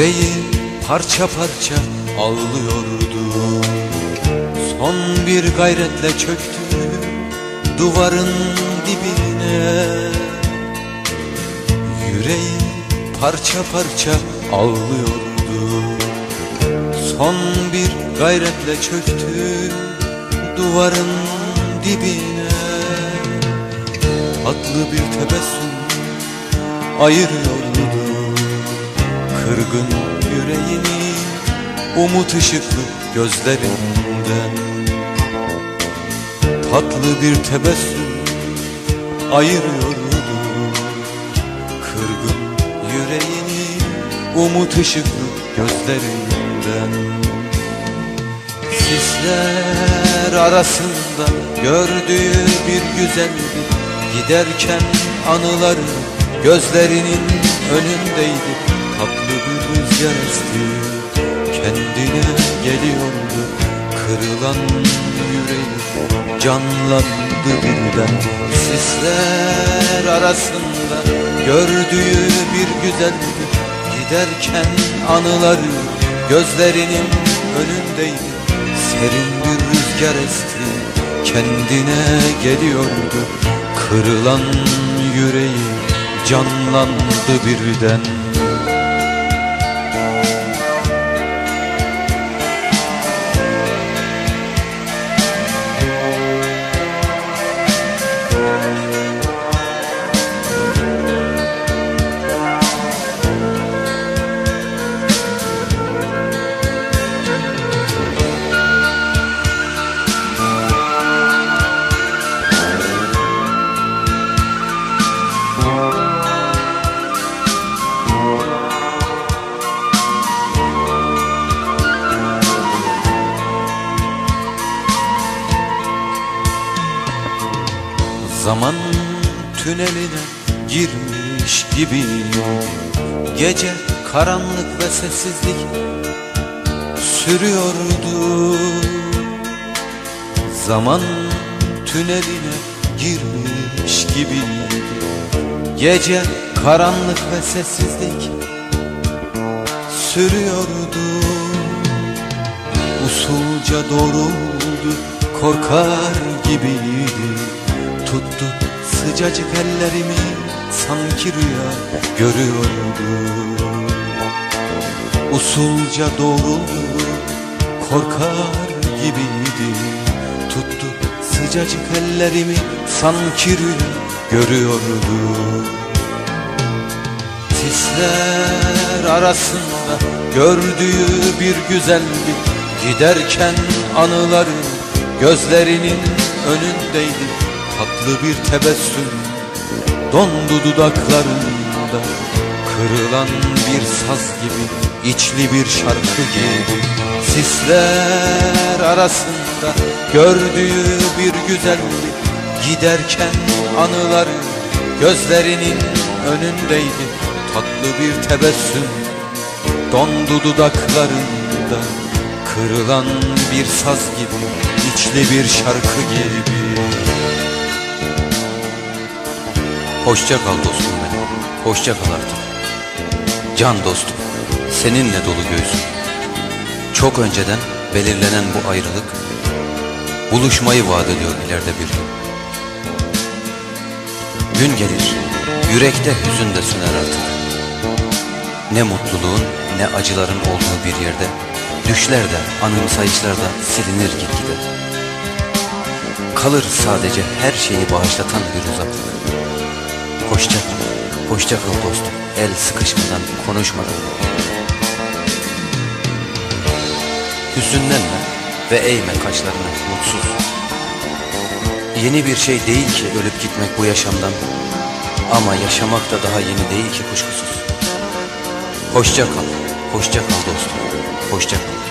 Yüreği parça parça ağlıyordu. Son bir gayretle çöktü duvarın dibine. Yüreği parça parça ağlıyordu. Son bir gayretle çöktü duvarın dibine. Tatlı bir tebessüm ayırıyordu Kırgın yüreğini umut ışıklı gözlerinden Tatlı bir tebessüm ayırıyordu Kırgın yüreğini umut ışıklı gözlerinden Sisler arasında gördüğü bir güzeldi Giderken anıları gözlerinin önündeydi Tatlı bir rüzgar esti kendine geliyordu. Kırılan yüreği canlandı birden. Sisler arasında gördüğü bir güzeldi. Giderken anıları gözlerinin önündeydi. Serin bir rüzgar esti kendine geliyordu. Kırılan yüreği canlandı birden Zaman tüneline girmiş gibi. Gece karanlık ve sessizlik sürüyordu. Zaman tüneline girmiş gibi. Gece karanlık ve sessizlik sürüyordu. Usulca doğruldu korkar gibiydi sıcacık ellerimi sanki rüya görüyordu. Usulca doğruldu korkar gibiydi. Tuttu sıcacık ellerimi sanki rüya görüyordu. Sisler arasında gördüğü bir güzellik Giderken anıları gözlerinin önündeydi Tatlı bir tebessüm dondu dudaklarında. Kırılan bir saz gibi, içli bir şarkı gibi Sisler arasında gördüğü bir güzellik Giderken anıları gözlerinin önündeydi. Tatlı bir tebessüm dondu dudaklarında. Kırılan bir saz gibi, içli bir şarkı gibi Hoşça kal dostum benim. Hoşça kal artık. Can dostum. Seninle dolu göğsüm. Çok önceden belirlenen bu ayrılık buluşmayı vaat ediyor ileride bir gün. Gün gelir, yürekte hüzün de söner artık. Ne mutluluğun ne acıların olduğu bir yerde düşler de anımsayışlar da silinir gitgide. Kalır sadece her şeyi bağışlatan bir uzaklık. Hoşça kal, hoşça kal dostum. El sıkışmadan, konuşmadan. Hüzünlenme ve eğme kaşlarını mutsuz. Yeni bir şey değil ki ölüp gitmek bu yaşamdan. Ama yaşamak da daha yeni değil ki kuşkusuz. Hoşça kal, hoşça kal dostum. Hoşça kal.